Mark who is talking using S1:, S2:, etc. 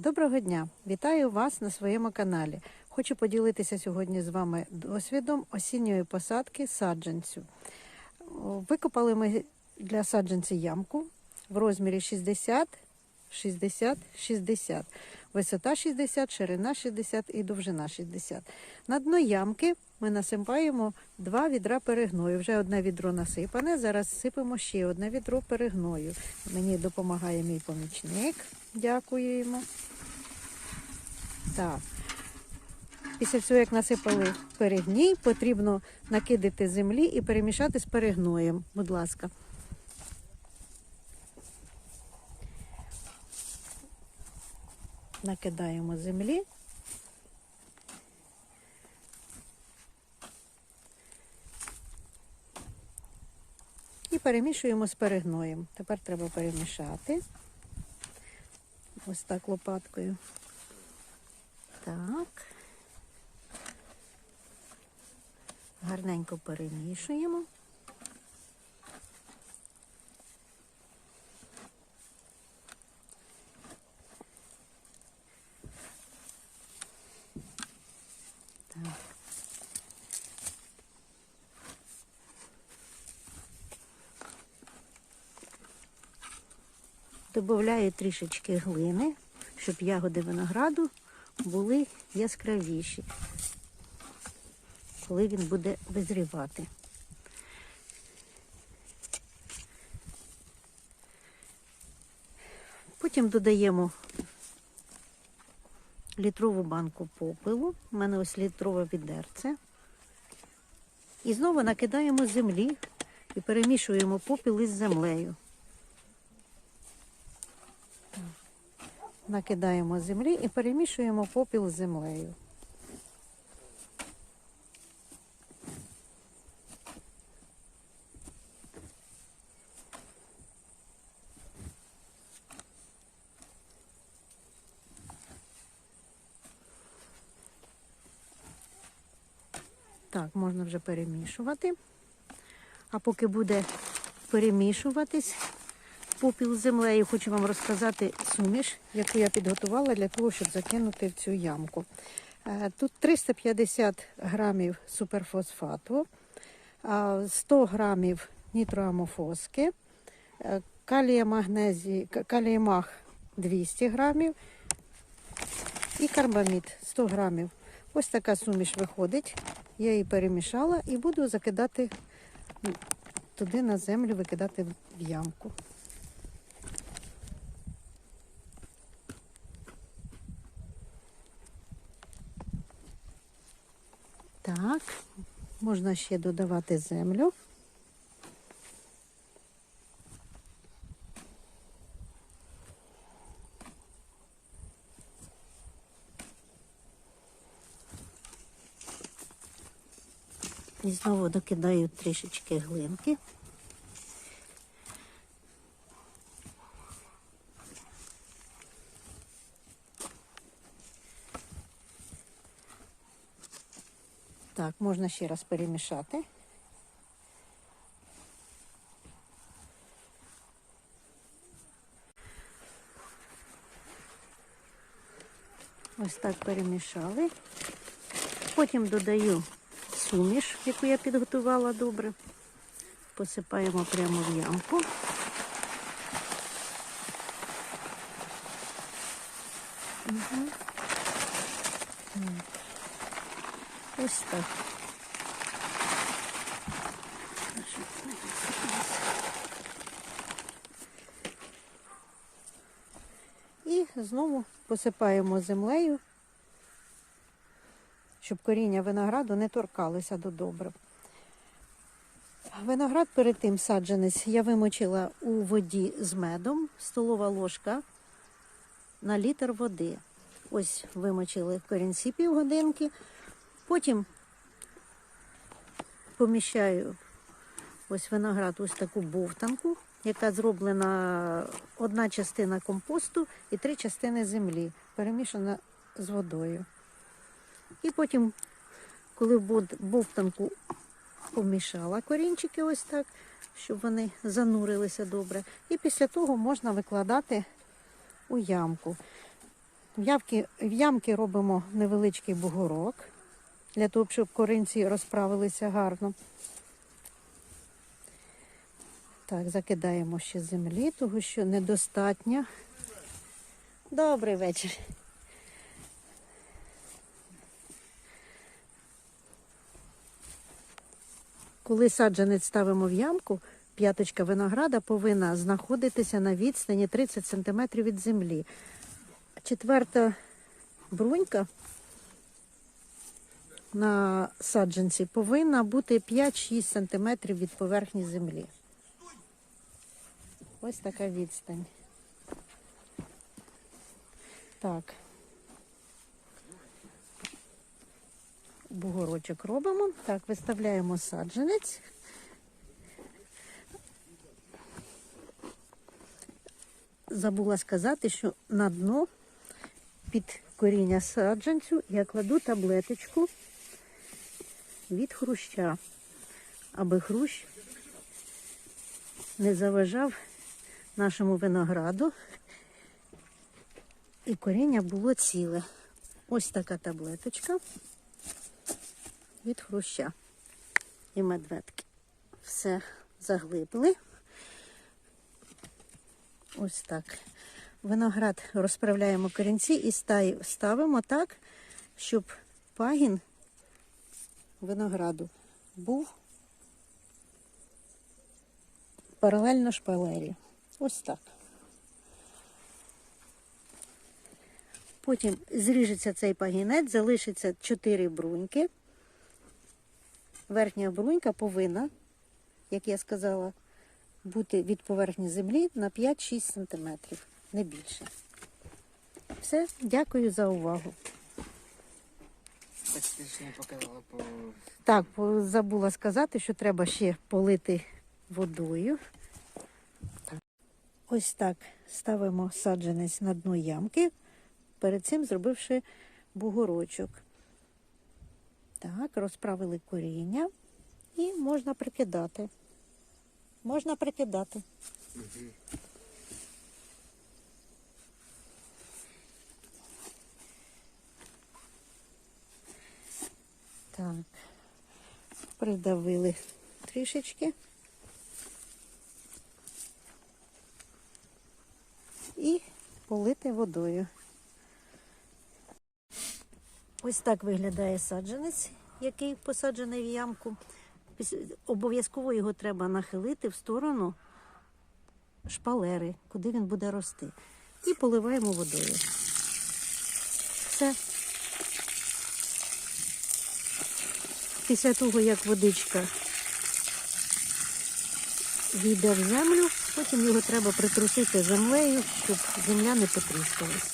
S1: Доброго дня! Вітаю вас на своєму каналі. Хочу поділитися сьогодні з вами досвідом осінньої посадки саджанцю. Викопали ми для саджанця ямку в розмірі 60, 60, 60. Висота 60, ширина 60 і довжина 60. На дно ямки ми насипаємо два відра перегною. Вже одне відро насипане. Зараз сипемо ще одне відро перегною. Мені допомагає мій помічник. Дякую йому. Так. Після цього, як насипали перегній, потрібно накидати землі і перемішати з перегноєм. Будь ласка. Накидаємо землі. І перемішуємо з перегноєм. Тепер треба перемішати. Ось так лопаткою. Так. Гарненько перемішуємо. Добавляю трішечки глини, щоб ягоди винограду були яскравіші, коли він буде визрівати. Потім додаємо літрову банку попелу. У мене ось літрове відерце. І знову накидаємо землі і перемішуємо попіл із землею. Накидаємо землі і перемішуємо попіл з землею. Так, можна вже перемішувати. А поки буде перемішуватись попіл землею, хочу вам розказати суміш, яку я підготувала для того, щоб закинути в цю ямку. Е, Тут 350 грамів суперфосфату, 100 грамів нітроамофоски, е, калія магнезії, к- каліємах 200 грамів і карбамід 100 грамів. Ось така суміш виходить. Я її перемішала і буду закидати туди на землю, викидати в ямку. Так, можна ще додавати землю. І знову докидаю трішечки глинки. Так, можна ще раз перемішати. Ось так перемішали. Потім додаю суміш, яку я підготувала добре. Посипаємо прямо в ямку. Угу. Ось так. І знову посипаємо землею, щоб коріння винограду не торкалися до добрив. Виноград перед тим саджанець я вимочила у воді з медом, столова ложка на літр води. Ось вимочили в корінці півгодинки. Потім поміщаю ось виноград, ось таку бовтанку, яка зроблена одна частина компосту і три частини землі, перемішана з водою. І потім, коли бовтанку помішала корінчики ось так, щоб вони занурилися добре. І після того можна викладати у ямку. В, явки, в ямки робимо невеличкий бугорок, для того, щоб коринці розправилися гарно. Так, закидаємо ще землі, того що недостатньо. Добрий вечір. Коли саджанець ставимо в ямку, п'яточка винограда повинна знаходитися на відстані 30 см від землі. Четверта брунька на саджанці повинна бути 5-6 см від поверхні землі. Ось така відстань. Так. Бугорочок робимо. Так, виставляємо саджанець. Забула сказати, що на дно під коріння саджанцю я кладу таблеточку від хруща, аби хрущ не заважав нашому винограду і коріння було ціле. Ось така таблеточка від хруща і медведки. Все заглибили. Ось так. Виноград розправляємо корінці і ставимо так, щоб пагін винограду був паралельно шпалері. Ось так. Потім зріжеться цей пагінець, залишиться 4 бруньки. Верхня брунька повинна, як я сказала, бути від поверхні землі на 5-6 см, не більше. Все, дякую за увагу.
S2: Так
S1: забула сказати, що треба ще полити водою. Ось так ставимо саджанець на дно ямки, перед цим зробивши бугорочок. Так, розправили коріння і можна прикидати. Можна прикидати. Так, придавили трішечки. І полити водою. Ось так виглядає саджанець, який посаджений в ямку. Обов'язково його треба нахилити в сторону шпалери, куди він буде рости. І поливаємо водою. Все. Після того, як водичка війде в землю, потім його треба притрусити землею, щоб земля не потріскалась.